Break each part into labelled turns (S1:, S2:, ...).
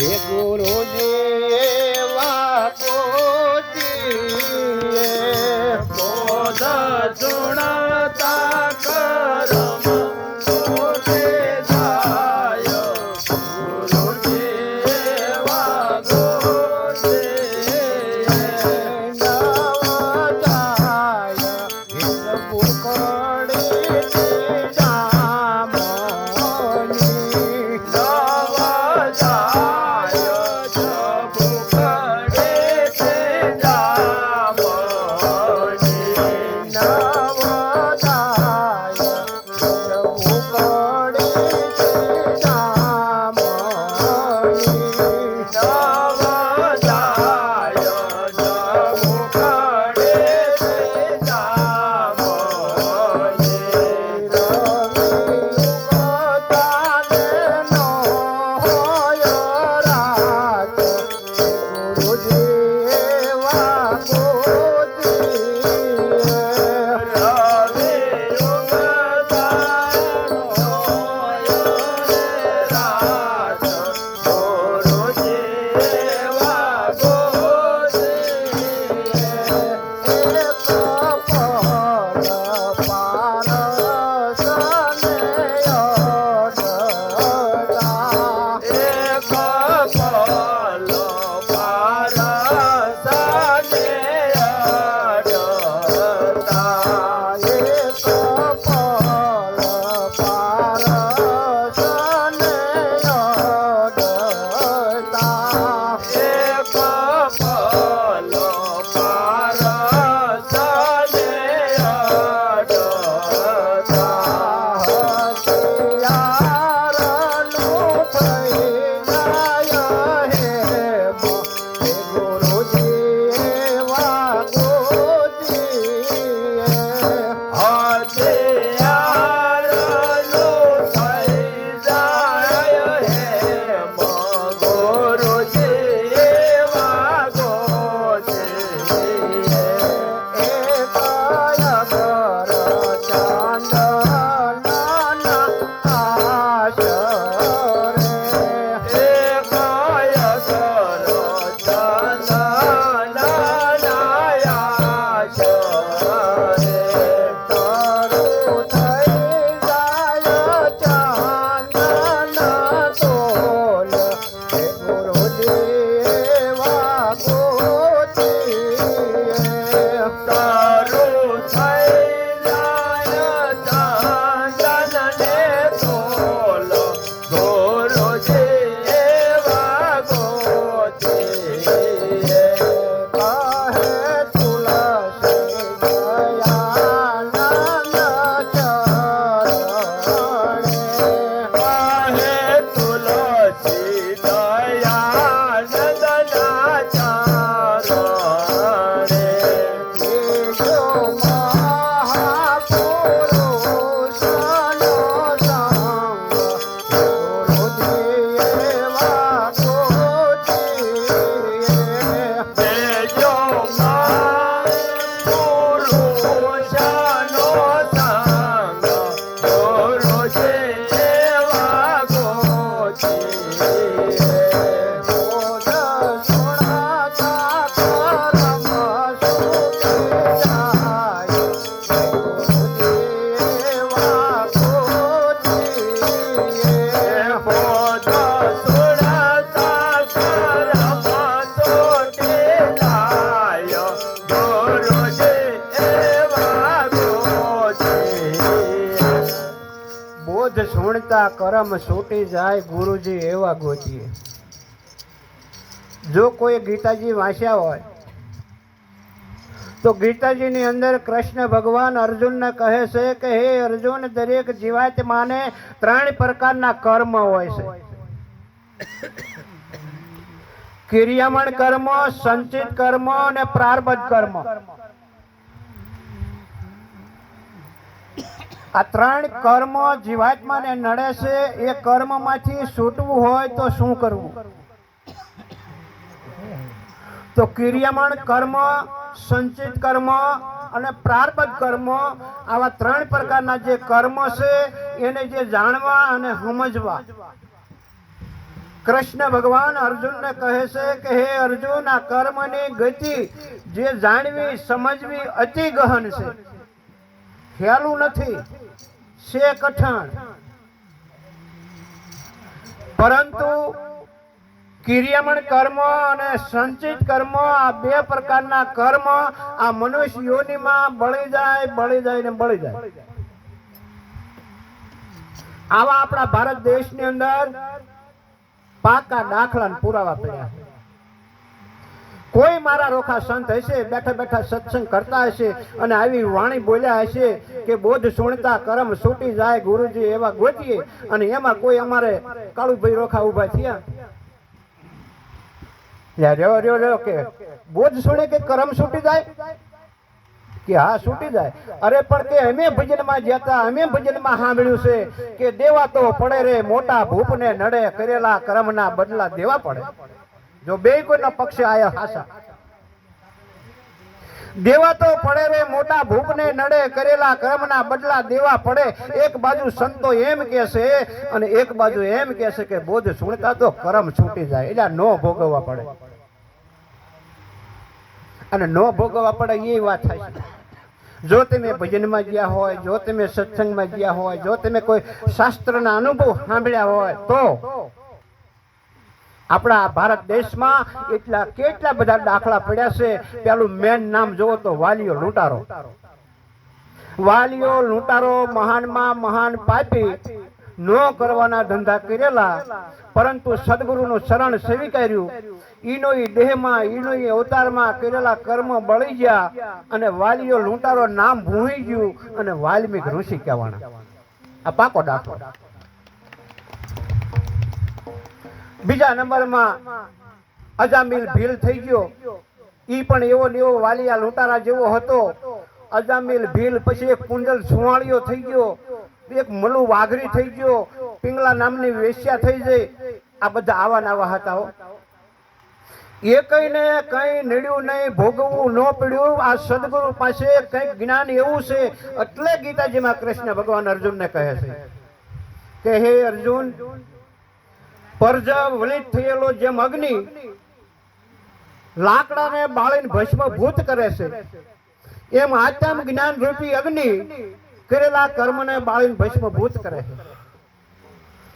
S1: હે
S2: સુણતા કરમ
S1: છૂટી જાય ગુરુજી એવા ગોજીએ. જો કોઈ ગીતાજી વાંચ્યા હોય, તો ગીતાજીની અંદર કૃષ્ણ ભગવાન અર્જુનને કહે છે કે, હે અર્જુન, દરેક જીવાત્માને ત્રણ પ્રકારના કર્મ હોય છે. ક્રિયામણ કર્મ, સંચિત કર્મ અને પ્રારબ્ધ કર્મ. આ ત્રણ કર્મ જીવાત્માને નડે છે, એ કર્મમાંથી છૂટવું હોય તો શું કરવું? તો ક્રિયામણ કર્મ, સંચિત કર્મ અને પ્રારબ્ધ કર્મ, આવા ત્રણ પ્રકારના જે કર્મ છે, એને જે જાણવા અને સમજવા. કૃષ્ણ ભગવાન અર્જુનને કહે છે કે, હે અર્જુન, આ કર્મની ગતિ જે જાણવી, સમજવી અતિ ગહન છે. ખ્યાલું નથી. છે કઠણ પરંતુ કિર્યમણ કર્મ અને સંચિત કર્મ, આ બે પ્રકારના કર્મ, આ મનુષ્ય યોનિમાં બળી જાય બળી જાય ને બળી જાય આવા આપણા ભારત દેશની અંદર પાકા દાખલા પુરાવા પડ્યા. કોઈ મારા રોખા સંત હશે, બેઠા બેઠા સત્સંગ કરતા હશે અને આવી વાણી બોલ્યા હશે કે બોધ સુણતા કરમ છૂટી જાય ગુરુજી એવા ગોતીએ અને એમાં કોઈ અમારે કાળુભાઈ રોખા ઊભા થયા? રહ્યો રહ્યો રહ્યો કે બોધ સુણે કે કરમ છૂટી જાય? કે હા, છૂટી જાય. અરે, પણ કે અમે ભજનમાં જતા, અમે ભજનમાં સાંભળ્યું છે કે દેવા તો પડે રે, મોટા ભૂપને નડે, કરેલા કર્મના બદલા દેવા પડે. જો બે કોઈના પક્ષે આયા હાસા. દેવા તો પડે રે, મોટા ભૂપને નડે, કરેલા કર્મના બદલા દેવા પડે. એક બાજુ સંતો એમ કે છે અને એક બાજુ એમ કે કે બોધ સુણતા તો કરમ છૂટી જાય. એટલે નો ભોગવવા પડે. અને નો ભોગવવા પડે એ વાત થાય જો તમે ભજનમાં ગયા હોય, જો તમે સત્સંગમાં ગયા હોય, જો તમે કોઈ શાસ્ત્રના અનુભવ સાંભળ્યા હોય, તો આપણા ભારત દેશમાં એટલા કેટલા બધા દાખલા પડ્યા છે? પેલું મેન નામ જોવો તો વાલીઓ લૂંટારો. વાલીઓ લૂંટારો મહાનમાં મહાન પાપી, ન કરવાના ધંધા કરેલા, પરંતુ સદગુરુનું શરણ સ્વીકાર્યું. ઈનો ઈ દેહમાં, ઈનો ઈ અવતારમાં કરેલા કર્મ બળી ગયા અને વાલીઓ લૂંટારો નામ ભૂલી ગયું અને વાલ્મીક ઋષિ કહેવાના. આ પાકો દાખલો. બીજા નંબરમાં અજામિલ ભીલ થઈ ગયો. ઈ પણ એવો ને એવો વાલિયા લૂંટારા જેવો હતો. અજામિલ ભીલ પછી એક કુંડલ સુવાળીઓ થઈ ગયો. એક મલુ વાઘરી થઈ ગયો. પિંગલા નામની વેશ્યા થઈ જઈ. આ બધા આવા નાવા હતા એ કઈ ને કઈ નડ્યું નહીં, ભોગવવું ન પડ્યું. આ સદગુરુ પાસે કંઈક જ્ઞાન એવું છે. એટલે ગીતાજીમાં કૃષ્ણ ભગવાન અર્જુનને કહે છે. કે હે અર્જુન પરજ વલિત થયેલો જેમ અગ્નિ લાકડાને બાળીને ભસ્મભૂત કરે છે. એમ આત્મ જ્ઞાન રૂપી અગ્નિ કરેલા કર્મને બાળીને ભસ્મભૂત કરે છે.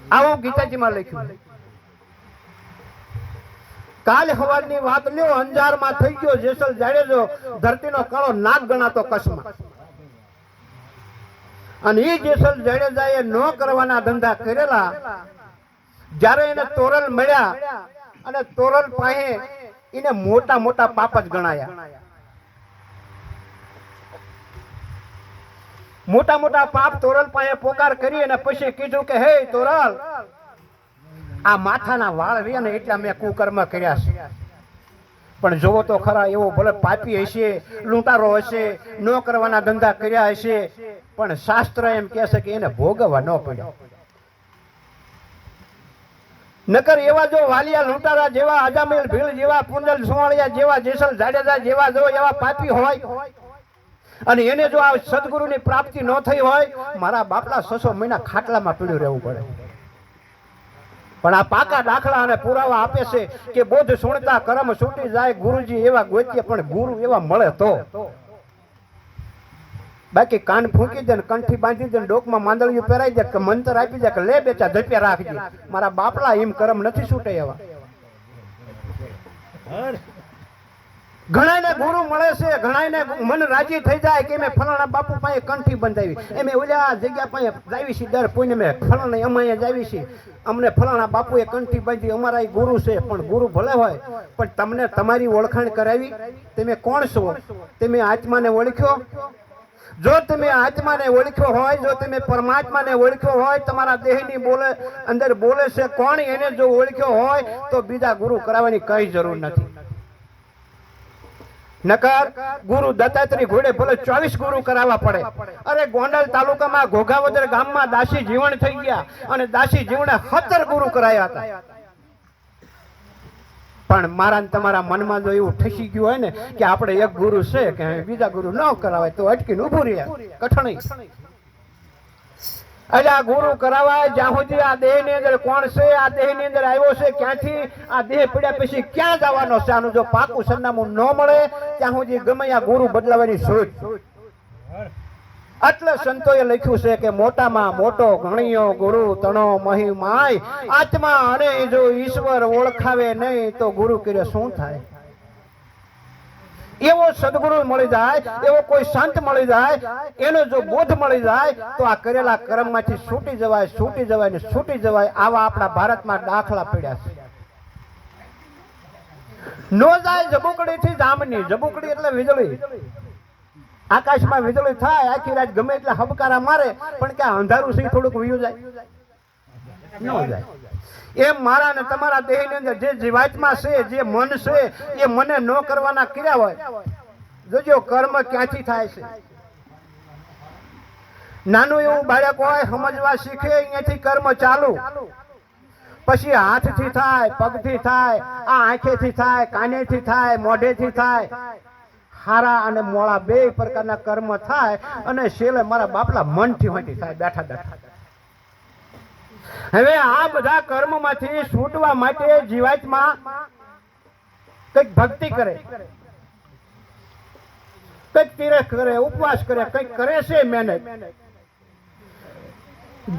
S1: આવું ગીતાજીમાં લખ્યું કાલ હવારની વાત લ્યો, અંજારમાં થઈ ગયો, જેસલ જાડેજો ધરતીનો કાળો નાગ ગણાતો કસમાં અને એ જેસલ જાડેજાએ ન કરવાના ધંધા કરેલા જ્યારે એને તોરલ મળ્યા અને તોરલ પાસે એને મોટા મોટા પાપ જ ગણાયા. મોટા મોટા પાપ તોરલ પાસે પોકાર કરી અને પછી કીધું કે, હે તોરલ, આ માથાના વાળ રહ્યા ને એટલા મેં કુકર્મ કર્યા છે. પણ જોવો તો ખરા, એવો ભલે પાપી હશે, લૂંટારો હશે, ન કરવાના ધંધા કર્યા હશે, પણ શાસ્ત્ર એમ કહે છે કે એને ભોગવવા ન પડ્યો. નકર એવા જો વાલિયા લૂંટારા જેવા અજામેલ ભીલ જેવા પુંજલ સુવાળિયા જેવા જેસલ જાડેજા જેવા જો એવા પાપી હોય, અને એને જો આ સદગુરુની પ્રાપ્તિ ન થઈ હોય, મારા બાપલા છસો મહિના ખાટલામાં પીડ્યું રહેવું પડે. પણ આ પાકા દાખલા અને પુરાવા આપે છે કે બોધ સુણતા કરમ છૂટી જાય, ગુરુજી એવા ગોત્ય પણ ગુરુ એવા મળે તો. બાકી કાન ફૂંકી દે ને કંઠી બાંધી દે ડોકમાં માંદળિયું પહેરાઈ દે કે મંતર આપી દે કે લે બેચા ધપ્યા રાખજે. મારા બાપલા એમ કરમ નથી છૂટે એવા. ઘણાને ગુરુ મળે છે ઘણાને મન રાજી થઈ જાય કે મેં ફલાણા બાપુ પાસે કંઠી બંધાવી. મેં ઓલા જગ્યા પાસે જાવી છે દર કોઈને મેં ફલાણા અમાયા જાવી છે. અમને ફલાણા બાપુએ કંઠી બાંધી અમારા એ ગુરુ છે પણ ગુરુ ભલે હોય પણ તમને તમારી ઓળખાણ કરાવી. તમે કોણ છો? તમે આત્માને ઓળખ્યો? જો તમે આત્માને ઓળખ્યો હોય, જો તમે પરમાત્માને ઓળખ્યો હોય, તમારા દેહની બોલે, અંદર બોલે છે, કોણ એને જો ઓળખ્યો હોય, તો બીજા ગુરુ કરાવવાની કઈ જરૂર નથી. નકર ગુરુ દત્તાત્રી ઘોડે ભલે ચોવીસ ગુરુ કરાવવા પડે. અરે ગોંડલ તાલુકામાં ઘોઘાવદર ગામમાં દાસી જીવણ થઈ ગયા અને દાસી જીવણે સત્તર ગુરુ કરાયા હતા. પણ મારા તમારા મનમાં જો એવું ઠસી ગયું હોય ને કે આપણે એક ગુરુ છે કે બીજા ગુરુ ન કરાવાય, તો અટકીને ઊભું રહે. કઠણી એટલે આ ગુરુ કરાવાય, જ્યાં સુધી આ દેહની અંદર કોણ છે, આ દેહની અંદર આવ્યો છે, ક્યાંથી? આ દેહ પડ્યા પછી ક્યાં જવાનો છે? આનું જો પાકું સરનામું ન મળે, ત્યાં સુધી ગમે આ ગુરુ બદલાવાની શોધ. એટલે સંતોએ લખ્યું છે કે મોટામાં મોટો ગણ્યો ગુરુ તણો મહિમાય. આત્મા અને જો ઈશ્વર ઓળખાવે નહીં તો ગુરુ કર્યો શું થાય? એવો સદગુરુ મળી જાય, એવો કોઈ સંત મળી જાય, એનો જો બોધ મળી જાય, તો આ કરેલા કર્મમાંથી છૂટી જવાય છૂટી જવાય ને છૂટી જવાય આવા આપણા ભારતમાં દાખલા પડ્યા છે. નો જાય જબુકડી થી જામની, જબુકડી એટલે વીજળી. આકાશમાં વીજળી થાય, આખી રાત ગમે એટલે હબકારા મારે, પણ કે અંધારું સિંહ થોડુંક વયું જાય? ન જાય. એમ મારા ને તમારા દેહની અંદર જે જીવાત્મા છે, જે મન છે, એ મને ન કરવાના કર્યા હોય, જોજો કર્મ ક્યાંથી થાય છે? નાનું એવું બાળક હોય, સમજવા શીખે, અહીંયાથી કર્મ ચાલુ. પછી હાથથી થાય, પગથી થાય, આ આંખેથી થાય, કાનેથી થાય, મોઢેથી થાય. હારા અને મોળા બે પ્રકારના કર્મ થાય અને છેલ્લે મારા બાપલા મનથી વાંટી થાય, બેઠા બેઠા. હવે આ બધા કર્મમાંથી છૂટવા માટે જીવાતમાં કંઈક ભક્તિ કરે. કંઈક તીરથ કરે, ઉપવાસ કરે, કંઈક કરે છે મહેનત.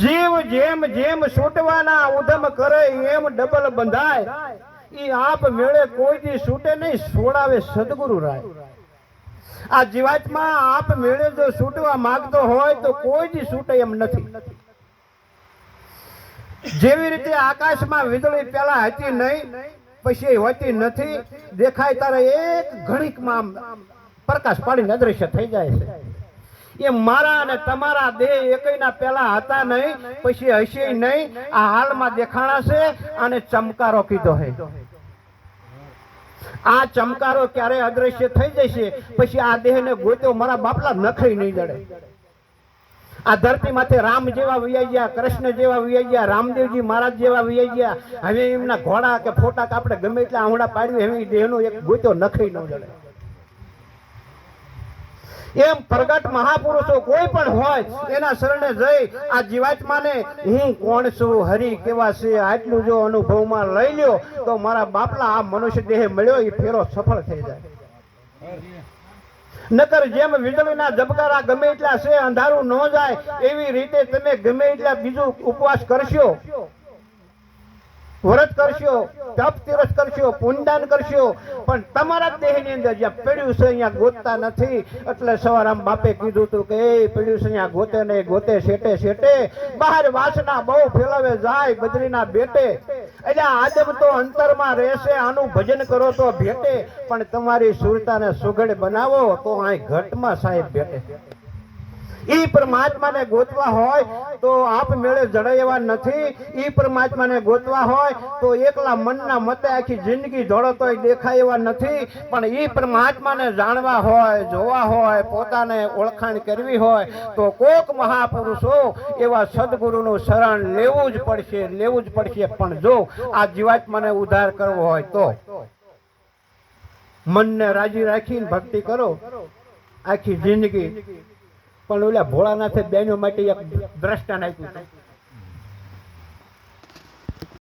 S1: જીવ જેમ જેમ છૂટવાના ઉધમ કરે, એમ ડબલ બંધાય. એ આપ મેળે કોઈ દી છૂટે નહીં, છોડાવે સદગુરુ રાય. આ જીવાતમાં આપ મેળે જો છૂટવા માંગતો હોય તો કોઈ દી છૂટે એમ નથી. જેવી રીતે આકાશમાં વીજળી પેલા હતી નહીં, પછી હોતી નથી, દેખાય તારે એક ઘડીકમાં પ્રકાશ પાડીને અદ્રશ્ય થઈ જાય છે. એ મારા અને તમારા દેહ એકયના પેલા હતા નહીં, પછી હશે નહીં, આ હાલમાં દેખાણા છે અને ચમકારો કીધો હે. આ ચમકારો ક્યારે અદ્રશ્ય થઈ જશે? પછી આ દેહને ગોત્યો, મારા બાપલા નખાઈ નહીં જડે. આ ધરતી માથે રામ જેવા વિયાઈ ગયા, કૃષ્ણ જેવા વિયાઈ ગયા, રામદેવજી મહારાજ જેવા વિયાઈ ગયા. હવે એમના ઘોડા કે ફોટા આપણે ગમે એટલા આંગળા પાડ્યું, હવે દેહનો એક ગોત્યો નખાઈ ન જડે. એમ પ્રગટ મહાપુરુષો કોઈ પણ હોય, એના શરણે જઈ આ જીવાત્માને, હું કોણ છું? હરિ કેવા છે? આટલું જો અનુભવમાં લઈ લ્યો, તો મારા બાપલા આ મનુષ્ય દેહ મળ્યો એ ફેરો સફળ થઈ જાય. નકર જેમ વીજળીના ઝબકારા ગમે એટલા છે, અંધારું ન જાય, એવી રીતે તમે ગમે એટલા બીજું ઉપવાસ કરશો. વ્રત કરશો, તપ તીરથ કરશો, પુનદાન કરશો, પણ તમારા દેહની અંદર જ્યાં પીડ્યું છે અહીંયા ગોતતા નથી. એટલે સવારામ બાપે કીધું હતું કે, એ પીડ્યું છે અહીંયા ગોતે નહીં ગોતે, શેટે શેટે. બહાર વાસના બહુ ફેલાવે, જાય બદરીના બેટે. એટલે આદમ તો અંતરમાં રહેશે, આનું ભજન કરો તો ભેટે. પણ તમારી સુરતાને સુઘડ બનાવો, તો અહીં ઘટમાં સાહેબ ભેટે. ઈ પરમાત્માને ગોતવા હોય તો આપ મેળે જડાય એવા નથી. ઈ પરમાત્માને ગોતવા હોય તો એકલા મનના મતે આખી જિંદગી દોડતોય દેખાય એવા નથી. પણ ઈ પરમાત્માને જાણવા હોય, જોવા હોય, પોતાને ઓળખાણ કરવી હોય તો કોક મહાપુરુષો એવા સદગુરુનું શરણ લેવું જ પડશે, લેવું જ પડશે. પણ જો આ જીવાત્માને ઉદ્ધાર કરવો હોય તો મનને રાજી રાખીને ભક્તિ કરો. આખી જિંદગી પણ ઓલા ભોળાનાથે બહેનો માટે એક દ્રષ્ટા છે